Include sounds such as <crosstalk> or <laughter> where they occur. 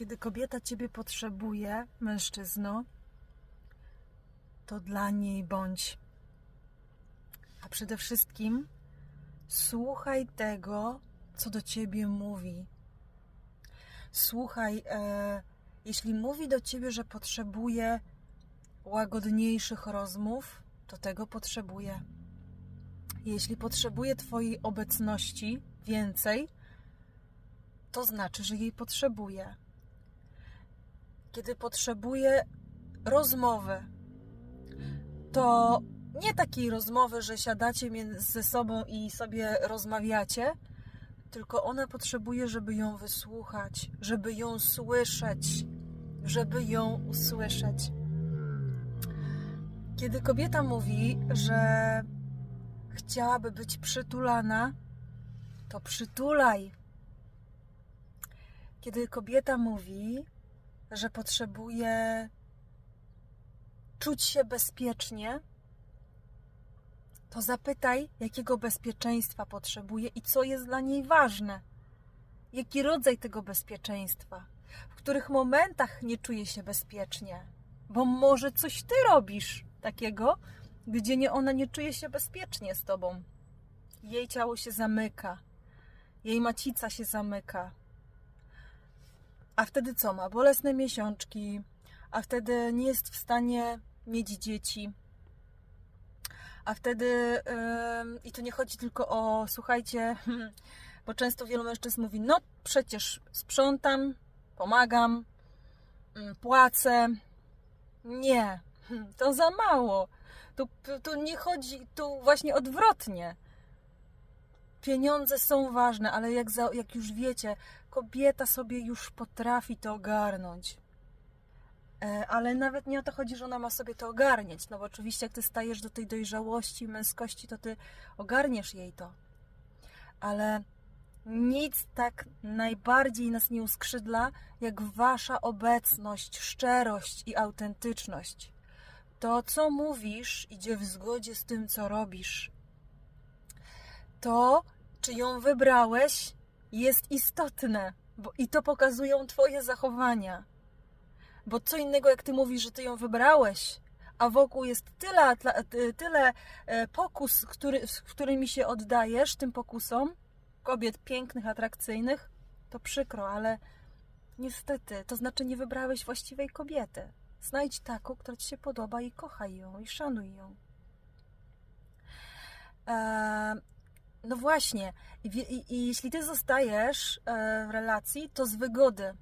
Kiedy kobieta ciebie potrzebuje, mężczyzno, to dla niej bądź. A przede wszystkim słuchaj tego, co do ciebie mówi. Słuchaj, e, jeśli mówi do ciebie, że potrzebuje łagodniejszych rozmów, to tego potrzebuje. Jeśli potrzebuje Twojej obecności więcej, to znaczy, że jej potrzebuje. Kiedy potrzebuje rozmowy, to nie takiej rozmowy, że siadacie ze sobą i sobie rozmawiacie, tylko ona potrzebuje, żeby ją wysłuchać, żeby ją słyszeć, żeby ją usłyszeć. Kiedy kobieta mówi, że chciałaby być przytulana, to przytulaj. Kiedy kobieta mówi, że potrzebuje czuć się bezpiecznie, to zapytaj, jakiego bezpieczeństwa potrzebuje i co jest dla niej ważne. Jaki rodzaj tego bezpieczeństwa? W których momentach nie czuje się bezpiecznie? Bo może coś ty robisz takiego, gdzie nie, ona nie czuje się bezpiecznie z tobą. Jej ciało się zamyka, jej macica się zamyka. A wtedy co ma? Bolesne miesiączki, a wtedy nie jest w stanie mieć dzieci. A wtedy, ym, i tu nie chodzi tylko o, słuchajcie, <laughs> bo często wielu mężczyzn mówi, no przecież sprzątam, pomagam, ym, płacę. Nie, <laughs> to za mało. Tu, tu nie chodzi, tu właśnie odwrotnie. Pieniądze są ważne, ale jak, za, jak już wiecie, kobieta sobie już potrafi to ogarnąć. E, Ale nawet nie o to chodzi, że ona ma sobie to ogarniać. No bo oczywiście, jak ty stajesz do tej dojrzałości, męskości, to ty ogarniesz jej to. Ale nic tak najbardziej nas nie uskrzydla, jak wasza obecność, szczerość i autentyczność. To, co mówisz, idzie w zgodzie z tym, co robisz. To, czy ją wybrałeś, jest istotne, bo i to pokazują Twoje zachowania. Bo co innego, jak Ty mówisz, że Ty ją wybrałeś, a wokół jest tyle, ty- tyle e, pokus, który, z którymi się oddajesz tym pokusom, kobiet pięknych, atrakcyjnych, to przykro, ale niestety, to znaczy nie wybrałeś właściwej kobiety. Znajdź taką, która Ci się podoba i kochaj ją i szanuj ją. E, no właśnie, I, i, i jeśli Ty zostajesz e, w relacji, to z wygody,